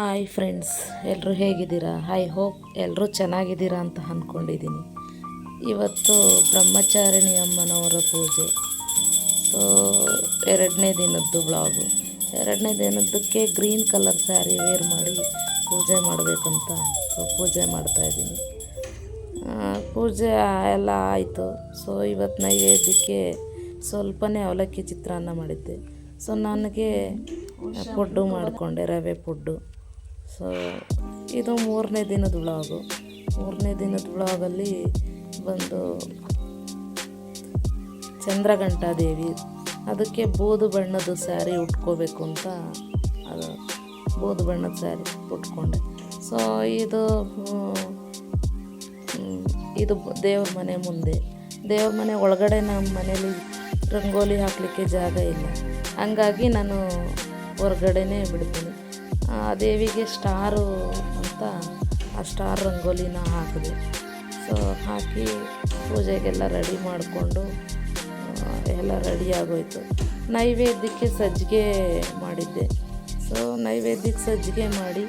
Hi friends ಎಲ್ಲರೂ ಹೇಗಿದ್ದೀರಾ? I hope ಎಲ್ಲರೂ ಚೆನ್ನಾಗಿದ್ದೀರಾ ಅಂತ ಅಂದ್ಕೊಂಡಿದ್ದೀನಿ ಇವತ್ತು ಬ್ರಹ್ಮಚಾರಿಣಿ ಅಮ್ಮನವರ ಪೂಜೆ. ಸೊ ಎರಡನೇ ದಿನದ್ದು ಬ್ಲಾಗು ಎರಡನೇ ದಿನದ್ದಕ್ಕೆ ಗ್ರೀನ್ ಕಲರ್ ಸ್ಯಾರಿ ವೇರ್ ಮಾಡಿ ಪೂಜೆ ಮಾಡಬೇಕಂತ ಸೊ ಪೂಜೆ ಮಾಡ್ತಾಯಿದ್ದೀನಿ ಪೂಜೆ ಎಲ್ಲ ಆಯಿತು. ಸೊ ಇವತ್ತು ನೈವೇದ್ಯಕ್ಕೆ ಸ್ವಲ್ಪನೇ ಅವಲಕ್ಕಿ ಚಿತ್ರಾನ್ನ ಮಾಡಿದ್ದೆ. ಸೊ ನನಗೆ ಪುಡ್ಡು ಮಾಡಿಕೊಂಡೆ ರವೆ ಪುಡ್ಡು. ಸೊ ಇದು ಮೂರನೇ ದಿನದ ಉಳಾಗು ಮೂರನೇ ದಿನದ ವ್ಲಾಗಲ್ಲಿ ಬಂದು ಚಂದ್ರಘಂಟಾದೇವಿ, ಅದಕ್ಕೆ ಬೂದು ಬಣ್ಣದ ಸ್ಯಾರಿ ಉಟ್ಕೋಬೇಕು ಅಂತ ಅದು ಬೂದು ಬಣ್ಣದ ಸ್ಯಾರಿ ಉಟ್ಕೊಂಡೆ. ಸೊ ಇದು ಇದು ದೇವ್ರ ಮನೆ ಮುಂದೆ. ದೇವ್ರ ಮನೆ ಒಳಗಡೆ ನಮ್ಮ ಮನೇಲಿ ರಂಗೋಲಿ ಹಾಕಲಿಕ್ಕೆ ಜಾಗ ಇಲ್ಲ. ಹಂಗಾಗಿ ನಾನು ಹೊರಗಡೆನೇ ಬಿಡ್ತೀನಿ. ಆ ದೇವಿಗೆ ಸ್ಟಾರು ಅಂತ ಆ ಸ್ಟಾರ್ ರಂಗೋಲಿನ ಹಾಕಿದೆ. ಸೊ ಹಾಕಿ ಪೂಜೆಗೆಲ್ಲ ರೆಡಿ ಮಾಡಿಕೊಂಡು ಎಲ್ಲ ರೆಡಿ ಆಗೋಯ್ತು. ನೈವೇದ್ಯಕ್ಕೆ ಸಜ್ಜಿಗೆ ಮಾಡಿದ್ದೆ. ಸೊ ನೈವೇದ್ಯಕ್ಕೆ ಸಜ್ಜಿಗೆ ಮಾಡಿ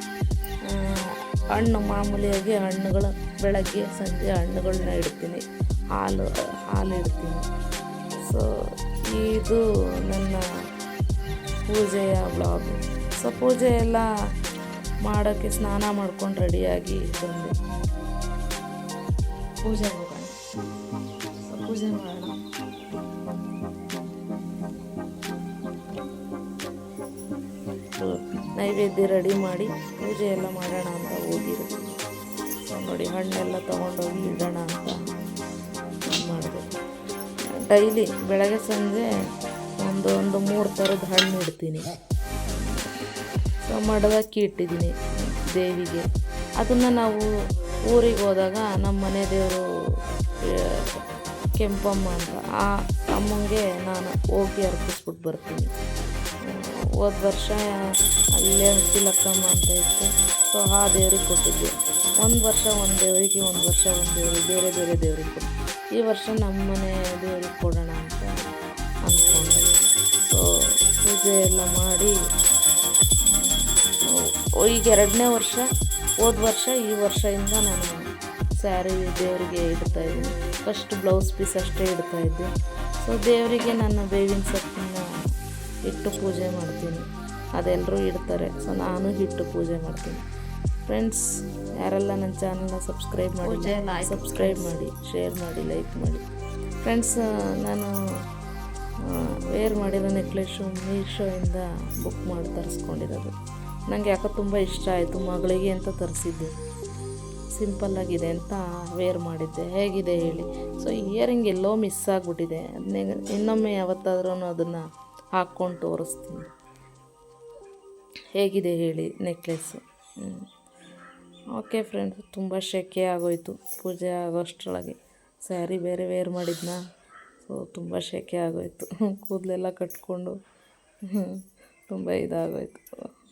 ಹಣ್ಣು ಮಾಮೂಲಿಯಾಗಿ ಹಣ್ಣುಗಳು ಬೆಳಗ್ಗೆ ಸಂಜೆ ಹಣ್ಣುಗಳನ್ನ ಇಡ್ತೀನಿ. ಹಾಲು ಹಾಲು ಇಡ್ತೀನಿ. ಸೊ ಇದು ನನ್ನ ಪೂಜೆಯ ಬ್ಲಾಗು ಸೊ ಎಲ್ಲ ಮಾಡೋಕ್ಕೆ ಸ್ನಾನ ಮಾಡ್ಕೊಂಡು ರೆಡಿಯಾಗಿ ಬಂದೆ ಪೂಜೆ ಹೋಗೋಣ ಪೂಜೆ ಮಾಡೋಣ. ನೈವೇದ್ಯ ರೆಡಿ ಮಾಡಿ ಪೂಜೆ ಎಲ್ಲ ಮಾಡೋಣ ಅಂತ ಹೋಗಿರ್ತೀನಿ ಸೊ ನೋಡಿ, ಹಣ್ಣೆಲ್ಲ ತೊಗೊಂಡೋಗಿ ಇಡೋಣ ಅಂತ ಮಾಡಿದೆ ಡೈಲಿ ಬೆಳಗ್ಗೆ ಸಂಜೆ ಒಂದು ಒಂದು ಮೂರು ಥರದ ಹಣ್ಣು ಇಡ್ತೀನಿ. ಸೊ ಮಡದಕ್ಕಿ ಇಟ್ಟಿದ್ದೀನಿ ದೇವಿಗೆ. ಅದನ್ನು ನಾವು ಊರಿಗೆ ಹೋದಾಗ ನಮ್ಮ ಮನೆ ದೇವರು ಕೆಂಪಮ್ಮ ಅಂತ, ಆ ಅಮ್ಮಂಗೆ ನಾನು ಹೋಗಿ ಅರ್ಪಿಸ್ಬಿಟ್ಟು ಬರ್ತೀನಿ. ಹೋದ ವರ್ಷ ಅಲ್ಲೇ ಹತ್ತಿಲಕ್ಕಮ್ಮ ಅಂತ ಇತ್ತು. ಸೊ, ಆ ದೇವ್ರಿಗೆ ಕೊಟ್ಟಿದ್ದೆ. ಒಂದು ವರ್ಷ ಒಂದು ದೇವರಿಗೆ, ಒಂದು ವರ್ಷ ಒಂದು ದೇವರಿಗೆ, ಬೇರೆ ಬೇರೆ ದೇವ್ರಿಗೆ ಕೊಟ್ಟು ಈ ವರ್ಷ ನಮ್ಮ ಮನೆ ದೇವ್ರಿಗೆ ಕೊಡೋಣ ಅಂತ ಅಂದ್ಕೊಂಡೆ ಸೊ, ಪೂಜೆ ಎಲ್ಲ ಮಾಡಿ ಈಗ ಎರಡನೇ ವರ್ಷ ಹೋದ ವರ್ಷ ಈ ವರ್ಷದಿಂದ ನಾನು ಸ್ಯಾರಿ ದೇವರಿಗೆ ಇಡ್ತಾ ಇದ್ದೀನಿ. ಫಸ್ಟ್ ಬ್ಲೌಸ್ ಪೀಸ್ ಅಷ್ಟೇ ಇಡ್ತಾ ಇದ್ದೆ. ಸೊ ದೇವರಿಗೆ ನಾನು ಬೇವಿನ ಸೊಪ್ಪಿನ ಇಟ್ಟು ಪೂಜೆ ಮಾಡ್ತೀನಿ. ಅದೆಲ್ಲರೂ ಇಡ್ತಾರೆ. ಸೊ ನಾನು ಇಟ್ಟು ಪೂಜೆ ಮಾಡ್ತೀನಿ. ಫ್ರೆಂಡ್ಸ್ ಯಾರೆಲ್ಲ ನನ್ನ ಚಾನಲ್ನ ಸಬ್ಸ್ಕ್ರೈಬ್ ಮಾಡಿ ಸಬ್ಸ್ಕ್ರೈಬ್ ಮಾಡಿ ಶೇರ್ ಮಾಡಿ ಲೈಕ್ ಮಾಡಿ. ಫ್ರೆಂಡ್ಸ್ ನಾನು ವೇರ್ ಮಾಡಿರೋ ನೆಕ್ಲೆಸ್ಸು ಮೀಶೋಯಿಂದ ಬುಕ್ ಮಾಡಿ ತರಿಸ್ಕೊಂಡಿರೋದು ನನಗೆ ಯಾಕೋ ತುಂಬ ಇಷ್ಟ ಆಯಿತು, ಮಗಳಿಗೆ ಅಂತ ತರಿಸಿದ್ದೆ. ಸಿಂಪಲ್ಲಾಗಿದೆ ಅಂತ ವೇರ್ ಮಾಡಿದ್ದೆ. ಹೇಗಿದೆ ಹೇಳಿ. ಸೊ ಇಯರಿಂಗ್ ಎಲ್ಲೋ ಮಿಸ್ ಆಗಿಬಿಟ್ಟಿದೆ. ಇನ್ನೊಮ್ಮೆ ಯಾವತ್ತಾದ್ರೂ ಅದನ್ನು ಹಾಕ್ಕೊಂಡು ತೋರಿಸ್ತೀನಿ. ಹೇಗಿದೆ ಹೇಳಿ ನೆಕ್ಲೆಸ್ಸು ಓಕೆ ಫ್ರೆಂಡ್ಸ್ ತುಂಬ ಶೆಕೆ ಆಗೋಯ್ತು ಪೂಜೆ ಆಗೋಷ್ಟರೊಳಗೆ. ಸ್ಯಾರಿ ಬೇರೆ ವೇರ್ ಮಾಡಿದ್ನ? ಸೊ ತುಂಬ ಶೆಕೆ ಆಗೋಯ್ತು. ಕೂದಲೆಲ್ಲ ಕಟ್ಕೊಂಡು. ತುಂಬ ಇದಾಗೋಯ್ತು.